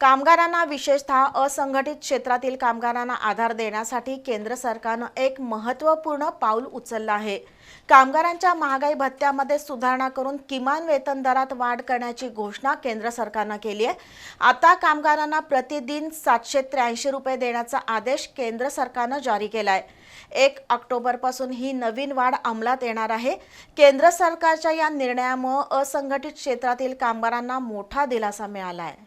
कामगारांना विशेषतः असंघटित क्षेत्रातील कामगारांना आधार देण्यासाठी केंद्र सरकारनं एक महत्त्वपूर्ण पाऊल उचललं आहे. कामगारांच्या महागाई भत्त्यामध्ये सुधारणा करून किमान वेतन दरात वाढ करण्याची घोषणा केंद्र सरकारनं केली आहे. आता कामगारांना प्रतिदिन सातशे त्र्याऐंशी रुपये देण्याचा आदेश केंद्र सरकारनं जारी केला आहे एक ऑक्टोबरपासून ही नवीन वाढ अंमलात येणार आहे. केंद्र सरकारच्या या निर्णयामुळे असंघटित क्षेत्रातील कामगारांना मोठा दिलासा मिळाला आहे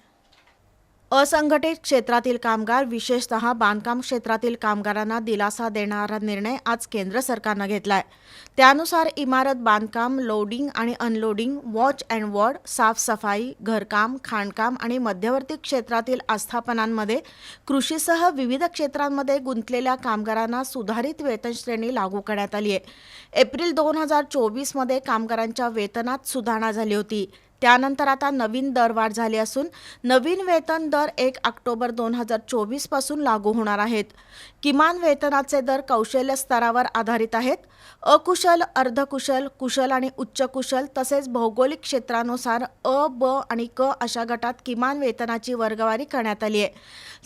असंघटित क्षेत्रातील कामगार विशेषतः बांधकाम क्षेत्रातील कामगारांना दिलासा देणारा निर्णय आज केंद्र सरकारनं घेतलाय. त्यानुसार इमारत बांधकाम लोडिंग आणि अनलोडिंग वॉच अँड वॉर्ड साफसफाई घरकाम खाणकाम आणि मध्यवर्ती क्षेत्रातील आस्थापनांमध्ये कृषीसह विविध क्षेत्रांमध्ये गुंतलेल्या कामगारांना सुधारित वेतन श्रेणी लागू करण्यात आली आहे एप्रिल दोन हजार चोवीसमध्ये कामगारांच्या वेतनात सुधारणा झाली होती. त्यानंतर आता नवीन दरवाढ झाली असून नवीन वेतन दर एक ऑक्टोबर दोन हजार चोवीसपासून लागू होणार आहेत. किमान वेतनाचे दर कौशल्य स्तरावर आधारित आहेत. अकुशल अर्धकुशल कुशल आणि उच्च कुशल तसेच भौगोलिक क्षेत्रानुसार अ ब आणि क अशा गटात किमान वेतनाची वर्गवारी करण्यात आली आहे.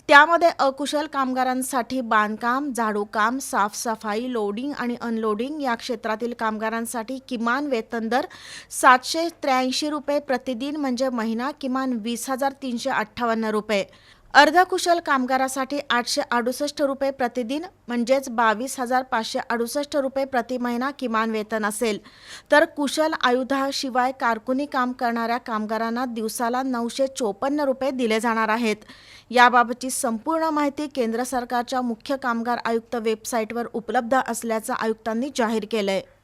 त्यामध्ये अकुशल कामगारांसाठी बांधकाम झाडूकाम साफसफाई लोडिंग आणि अनलोडिंग या क्षेत्रातील कामगारांसाठी किमान वेतन दर सातशे त्र्याऐंशी रुपये प्रतिदिन म्हणजे महिना किमान वीस हजार तीनशे अठ्ठावन्न रुपये. अर्धकुशल कामगारासाठी आठशे अडुसष्ट रुपये प्रतिदिन म्हणजेच बावीस हजार पाचशे अडुसष्ट रुपये प्रति महिना किमान वेतन असेल. तर कुशल आयुधाशिवाय कारकुनी काम करणाऱ्या कामगारांना दिवसाला नऊशे चोपन्न रुपये दिले जाणार आहेत. याबाबतची संपूर्ण माहिती केंद्र सरकारच्या मुख्य कामगार आयुक्त वेबसाईटवर उपलब्ध असल्याचं आयुक्तांनी जाहीर केलं आहे